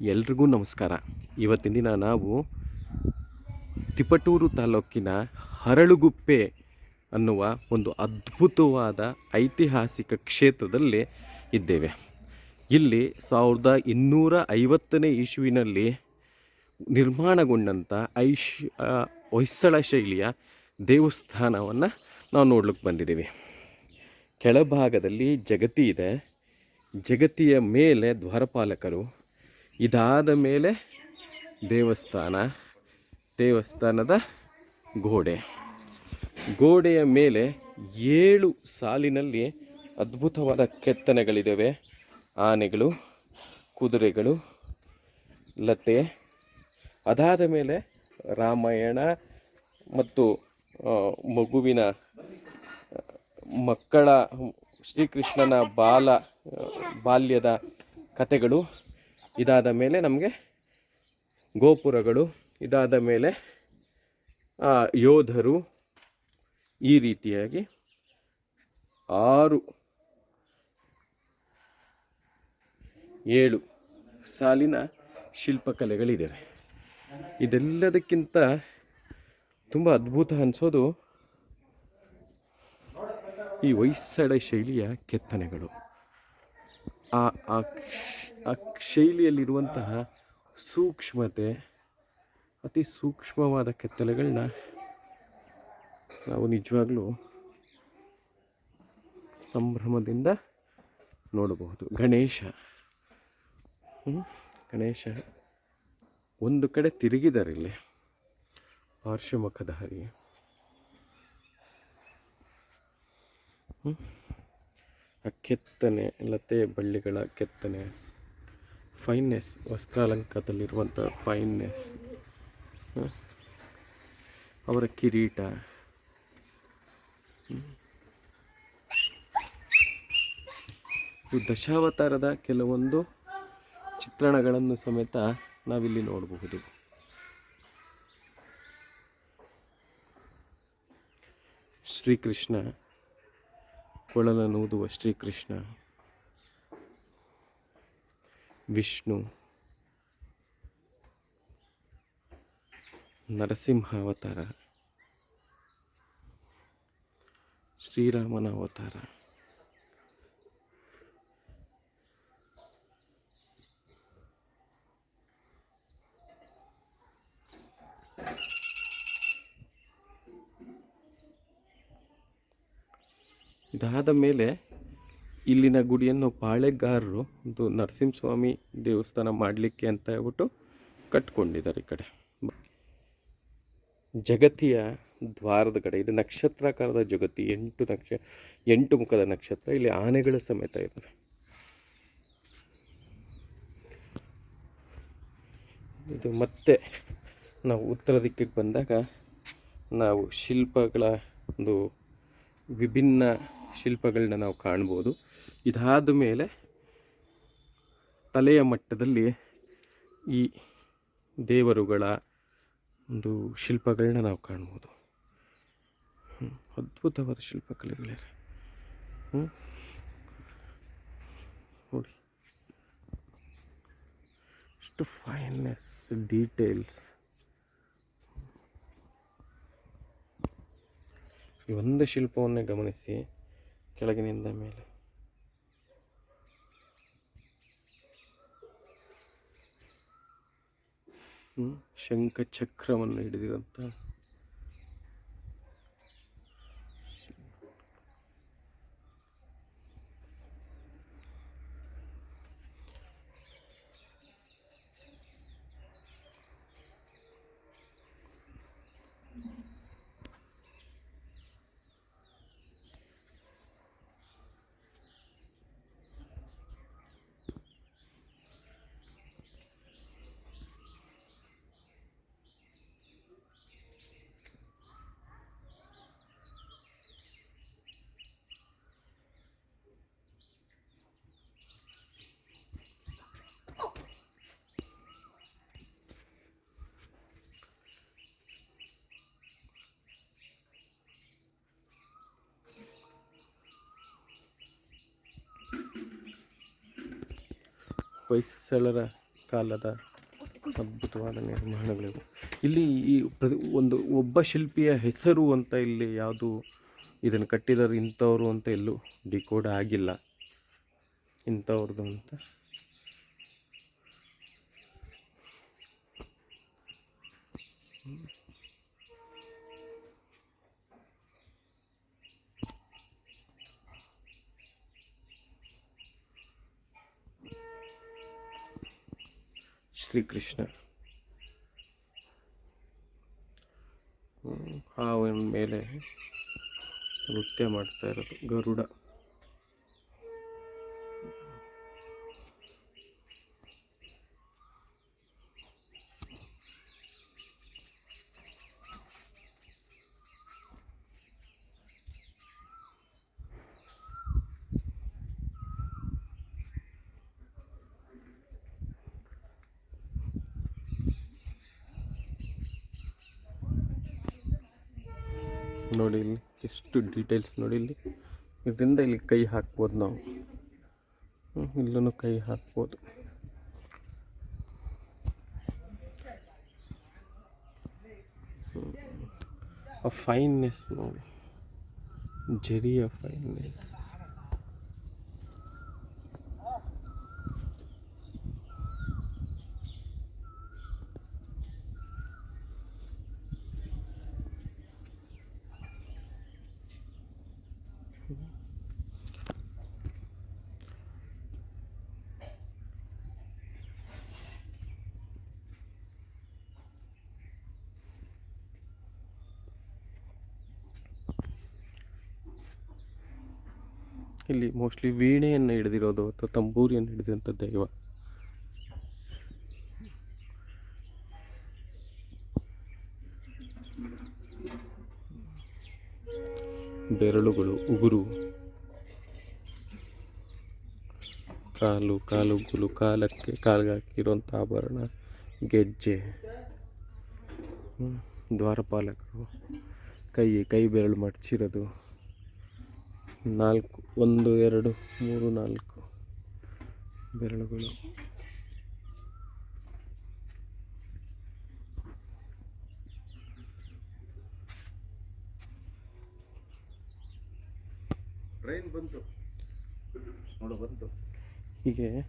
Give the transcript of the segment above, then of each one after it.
ಎಲ್ರಿಗೂ ನಮಸ್ಕಾರ. ಇವತ್ತಿನ ದಿನ ನಾವು ತಿಪಟೂರು ತಾಲೂಕಿನ ಹರಳುಗುಪ್ಪೆ ಅನ್ನುವ ಒಂದು ಅದ್ಭುತವಾದ ಐತಿಹಾಸಿಕ ಕ್ಷೇತ್ರದಲ್ಲಿ ಇದ್ದೇವೆ. ಇಲ್ಲಿ ಸಾವಿರದ ಇನ್ನೂರ ಐವತ್ತನೇ ಇಸುವಿನಲ್ಲಿ ನಿರ್ಮಾಣಗೊಂಡಂಥ ಐಶ್ ಹೊಯ್ಸಳ ಶೈಲಿಯ ದೇವಸ್ಥಾನವನ್ನು ನಾವು ನೋಡ್ಲಿಕ್ಕೆ ಬಂದಿದ್ದೀವಿ. ಕೆಳಭಾಗದಲ್ಲಿ ಜಗತಿ ಇದೆ. ಜಗತಿಯ ಮೇಲೆ ದ್ವಾರಪಾಲಕರು ಇದಾದ ಮೇಲೆ ದೇವಸ್ಥಾನ, ದೇವಸ್ಥಾನದ ಗೋಡೆ. ಗೋಡೆಯ ಮೇಲೆ ಏಳು ಸಾಲಿನಲ್ಲಿ ಅದ್ಭುತವಾದ ಕೆತ್ತನೆಗಳಿದ್ದಾವೆ ಆನೆಗಳು, ಕುದುರೆಗಳು, ಲತೆ. ಅದಾದ ಮೇಲೆ ರಾಮಾಯಣ ಮತ್ತು ಮಗುವಿನ ಮಕ್ಕಳ ಶ್ರೀಕೃಷ್ಣನ ಬಾಲ ಬಾಲ್ಯದ ಕಥೆಗಳು. ಇದಾದ ಮೇಲೆ ನಮಗೆ ಗೋಪುರಗಳು, ಇದಾದ ಮೇಲೆ ಯೋಧರು ಈ ರೀತಿಯಾಗಿ ಆರು, ಏಳು ಸಾಲಿನ ಶಿಲ್ಪಕಲೆಗಳಿದ್ದಾವೆ ಇದೆಲ್ಲದಕ್ಕಿಂತ ತುಂಬ ಅದ್ಭುತ ಅನಿಸೋದು ಈ ಹೊಯ್ಸಳ ಶೈಲಿಯ ಕೆತ್ತನೆಗಳು. ಆ ಆ ಆ ಶೈಲಿಯಲ್ಲಿರುವಂತಹ ಸೂಕ್ಷ್ಮತೆ, ಅತಿ ಸೂಕ್ಷ್ಮವಾದ ಕೆತ್ತಲೆಗಳನ್ನ ನಾವು ನಿಜವಾಗ್ಲೂ ಸಂಭ್ರಮದಿಂದ ನೋಡಬಹುದು ಗಣೇಶ? ಗಣೇಶ ಒಂದು ಕಡೆ ತಿರುಗಿದ್ದಾರೆ ಇಲ್ಲಿ ಪಾರ್ಶ್ವಮುಖಧಾರಿ ಹ್ಮ್? ಕೆತ್ತನೆ ಲತೆ ಬಳ್ಳಿಗಳ ಕೆತ್ತನೆ. ಫೈನ್ನೆಸ್ ವಸ್ತ್ರಾಲಂಕದಲ್ಲಿರುವಂಥ ಫೈನ್ನೆಸ್. ಅವರ ಕಿರೀಟ. ದಶಾವತಾರದ ಕೆಲವೊಂದು ಚಿತ್ರಣಗಳನ್ನು ಸಮೇತ ನಾವಿಲ್ಲಿ ನೋಡಬಹುದು. ಶ್ರೀಕೃಷ್ಣ ಕೊಳಲನೂದುವ ಶ್ರೀಕೃಷ್ಣ. ವಿಷ್ಣು. ನರಸಿಂಹ ಅವತಾರ ಶ್ರೀರಾಮನ ಅವತಾರ. ಇದಾದ ಮೇಲೆ ಇಲ್ಲಿನ ಗುಡಿಯನ್ನು ಪಾಳೆಗಾರರು ಒಂದು ನರಸಿಂಹಸ್ವಾಮಿ ದೇವಸ್ಥಾನ ಮಾಡಲಿಕ್ಕೆ ಅಂತ ಹೇಳ್ಬಿಟ್ಟು ಕಟ್ಕೊಂಡಿದ್ದಾರೆ ಈ ಕಡೆ. ಜಗತಿಯ ದ್ವಾರದ ಕಡೆ, ಇದು ನಕ್ಷತ್ರಾಕಾರದ ಜಗತಿ ಎಂಟು ನಕ್ಷ, ಎಂಟು ಮುಖದ ನಕ್ಷತ್ರ, ಇಲ್ಲಿ ಆನೆಗಳ ಸಮೇತ ಇದ್ದಾವೆ. ಇದು ಮತ್ತೆ ನಾವು ಉತ್ತರ ದಿಕ್ಕಿಗೆ ಬಂದಾಗ ನಾವು ಶಿಲ್ಪಗಳ ಒಂದು ವಿಭಿನ್ನ ಶಿಲ್ಪಗಳನ್ನ ನಾವು ಕಾಣ್ಬೋದು ಇದಾದ ಮೇಲೆ ತಲೆಯ ಮಟ್ಟದಲ್ಲಿ ಈ ದೇವರುಗಳ ಒಂದು ಶಿಲ್ಪಗಳನ್ನ ನಾವು ಕಾಣ್ಬೋದು. ಅದ್ಭುತವಾದ ಶಿಲ್ಪಕಲೆಗಳಿವೆ. ನೋಡಿ ಎಷ್ಟು ಫೈನ್ನೆಸ್ ಡೀಟೇಲ್ಸ್ ಈ ಒಂದು ಶಿಲ್ಪವನ್ನೇ ಗಮನಿಸಿ ಕೆಳಗಿನಿಂದ ಮೇಲೆ. ಶಂಖ ಶಂಖಚಕ್ರವನ್ನು ಹಿಡಿದಿರಂತ ಹೊಯ್ಸಳರ ಕಾಲದ ಅದ್ಭುತವಾದ ನಿರ್ಮಾಣಗಳಿವೆ. ಇಲ್ಲಿ ಈ ಪ್ರತಿ ಒಂದು ಒಬ್ಬ ಶಿಲ್ಪಿಯ ಹೆಸರು ಅಂತ ಇಲ್ಲಿ ಯಾವುದು ಇದನ್ನು ಕಟ್ಟಿದರು ಇಂಥವರು ಅಂತ ಎಲ್ಲೂ ಡಿಕೋಡ್ ಆಗಿಲ್ಲ. ಇಂಥವ್ರದ್ದು ಅಂತ ಶ್ರೀಕೃಷ್ಣ. ಹಾವಿನ ಮೇಲೆ ನೃತ್ಯ ಮಾಡ್ತಾ ಇರೋದು ಗರುಡ. ನೋಡಿ ಇಲ್ಲಿ, ಎಷ್ಟು ಡೀಟೇಲ್ಸ್ ನೋಡಿ ಇಲ್ಲಿ. ಇದರಿಂದ ಇಲ್ಲಿ ಕೈ ಹಾಕ್ಬೋದು ನಾವು. ಇಲ್ಲೂ ಕೈ ಹಾಕ್ಬೋದು. ಆ ಫೈನ್ನೆಸ್ ನೋಡಿ. ಜರಿಯ ಫೈನ್ನೆಸ್ ಇಲ್ಲಿ ಮೋಸ್ಟ್ಲಿ ವೀಣೆಯನ್ನು ಹಿಡಿದಿರೋದು ಅಥವಾ ತಂಬೂರಿಯನ್ನು ಹಿಡಿದಂಥ ದೈವ. ಬೆರಳುಗಳು, ಉಗುರು, ಕಾಲು, ಕಾಲುಗುಲು, ಕಾಲಕ್ಕೆ ಕಾಲಿಗೆ ಹಾಕಿರುವಂಥ ಆಭರಣ, ಗೆಜ್ಜೆ ದ್ವಾರಪಾಲಕರು, ಕೈ ಕೈ ಬೆರಳು ಮಡಚಿರೋದು. ನಾಲ್ಕು ಒಂದು ಎರಡು ಮೂರು ನಾಲ್ಕು ಬೆರಳುಗಳು. ಟ್ರೈನ್ ಬಂತು. ನೋಡು ಬಂತು. ಹೀಗೆ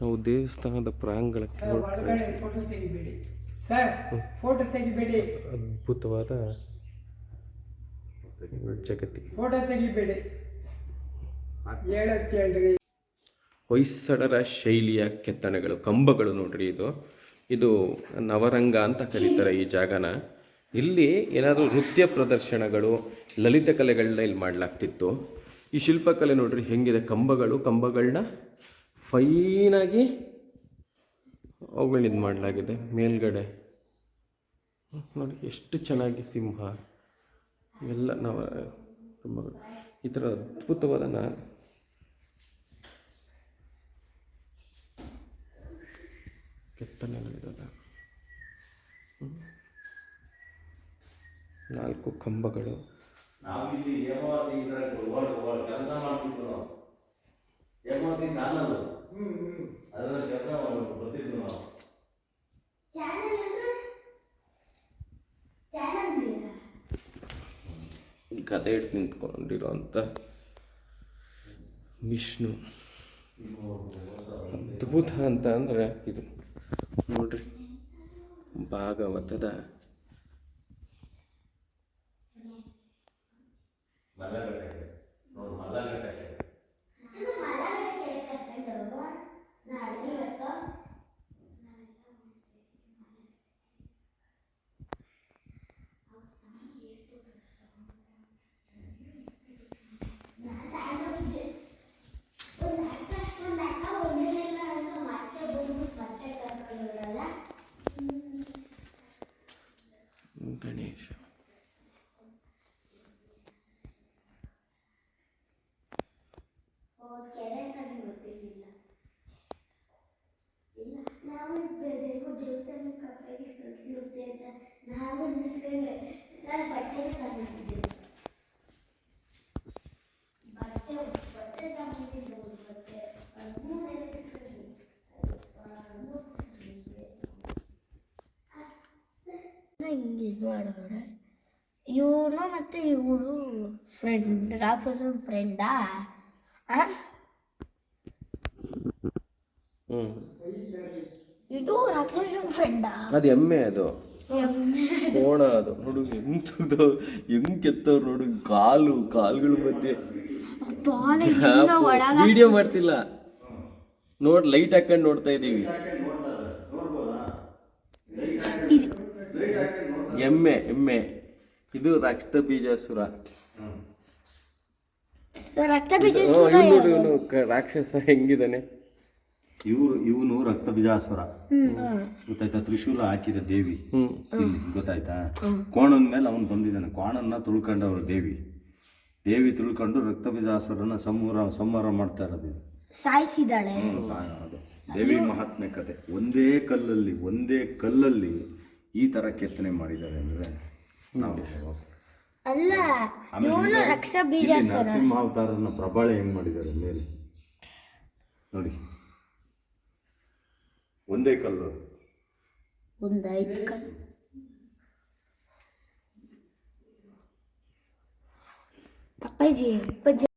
ನಾವು ದೇವಸ್ಥಾನದ ಪ್ರಾಂಗಣಕ್ಕೆ ತೆಗಿಬೇಡಿ. ಅದ್ಭುತವಾದ ಜಗತಿ ಫೋಟೋ ತೆಗಿಬೇಡಿ. ಹೇಳೋದ್ ಕೇಳ್ರಿ. ಹೊಯ್ಸಳರ ಶೈಲಿಯ ಕೆತ್ತನೆಗಳು ಕಂಬಗಳು ನೋಡ್ರಿ ಇದು. ಇದು ನವರಂಗ ಅಂತ ಕರೀತಾರೆ ಈ ಜಾಗನ. ಇಲ್ಲಿ ಏನಾದರೂ ನೃತ್ಯ ಪ್ರದರ್ಶನಗಳು ಲಲಿತ ಕಲೆಗಳನ್ನ ಇಲ್ಲಿ ಮಾಡಲಾಗ್ತಿತ್ತು. ಈ ಶಿಲ್ಪಕಲೆ ನೋಡ್ರಿ ಹೆಂಗಿದೆ ಕಂಬಗಳು ಕಂಬಗಳನ್ನ ಫೈನಾಗಿ ಅವುಗಳನ್ನ ಇದು ಮಾಡಲಾಗಿದೆ ಮೇಲ್ಗಡೆ ನೋಡಿ ಎಷ್ಟು ಚೆನ್ನಾಗಿ ಸಿಂಹ. ಇವೆಲ್ಲ ನಾವು ತುಂಬ ಈ ಥರ ಅದ್ಭುತವಾದ ನಾ ಕೆತ್ತನೆ ಹ್ಮ್. ನಾಲ್ಕು ಕಂಬಗಳು. ನಾವಿಲ್ಲಿ ಹೇಮಾವತಿ ಇದ್ರ ಕೆಲಸ ಮಾಡ್ತಿದ್ವು ಹೇಮಾವತಿ ಚಾನಲ್ ಅದ್ರಲ್ಲಿ ಕೆಲಸ ಬರ್ತಿದ್ವು ನಾವು. ಗದೆ ಹಿಡ್ದು ನಿಂತ್ಕೊಂಡಿರೋಂಥ ವಿಷ್ಣು. ಅದ್ಭುತ ಅಂತ ಅಂದರೆ ಇದು. ನೋಡ್ರಿ ಭಾಗವತದ ಮಲ್ಲಗಟ್ಟೆ ನಾನು ನಿಂತ್ಕೊಂಡೆ. ನಾನು ಇಂಗ್ಲೀಷ್ ಇವನು ಮತ್ತು ಇವಳು ಫ್ರೆಂಡ್ ರಾಕ್ಷಸನ ಫ್ರೆಂಡಾ ಇದು ರಾಕ್ಷಸನ ಫ್ರೆಂಡಾ ಅದು ಎಮ್ಮೆ ಅದು. ಕೋಣ ಅದು. ನೋಡು ತೆಗ್ದು ಹೆಂಗ್ ಕೆತ್ತವ್ರು ನೋಡು ಕಾಲು ಕಾಲುಗಳ ಮಧ್ಯೆ ವಿಡಿಯೋ ಮಾಡ್ತಿಲ್ಲ. ನೋಡ್ ಲೈಟ್ ಹಾಕೊಂಡು ನೋಡ್ತಾ ಇದೀವಿ. ಎಮ್ಮೆ ಎಮ್ಮೆ. ಇದು ರಕ್ತ ಬೀಜಾಸುರ. ರಕ್ತ ಬೀಜ ರಾಕ್ಷಸ ಹೆಂಗಿದಾನೆ ಇವರು ಇವನು ರಕ್ತ ಬಿಜಾಸುರ ಗೊತ್ತಾಯ್ತಾ? ತ್ರಿಶೂಲ ಹಾಕಿದ ದೇವಿ. ಇಲ್ಲಿ ಗೊತ್ತಾಯ್ತಾ? ಕೋಣನ ಮೇಲೆ ಅವನು ಬಂದಿದ್ದಾನೆ. ಕೋಣನ್ನ ತುಳ್ಕೊಂಡವರು ದೇವಿ. ದೇವಿ ತುಳ್ಕೊಂಡು ರಕ್ತ ಬಿಜಾಸುರನ ಸಂಹಾರ ಸಂಹಾರ ಮಾಡ್ತಾ ಇರೋದು ಸಾಯಿಸಿದಾಳೆ ದೇವಿ ಮಹಾತ್ಮೆ ಕತೆ. ಒಂದೇ ಕಲ್ಲಲ್ಲಿ ಒಂದೇ ಕಲ್ಲಲ್ಲಿ ಈ ತರ ಕೆತ್ತನೆ ಮಾಡಿದ್ದಾರೆ ಅಂದ್ರೆ ನಾವು ಅಲ್ಲ ನರಸಿಂಹ ಅವತಾರನ ಪ್ರಬಾಳೆ ಹೆಂಗ್ ಮಾಡಿದ್ದಾರೆ ಮೇಲೆ? ನೋಡಿ. ಒಂದೇ ಕಲ್ಲು ಒಂದು ಐದು ಕಲ್ ಅಪ್ಪಾಜಿ ಅಪ್ಪಾಜಿ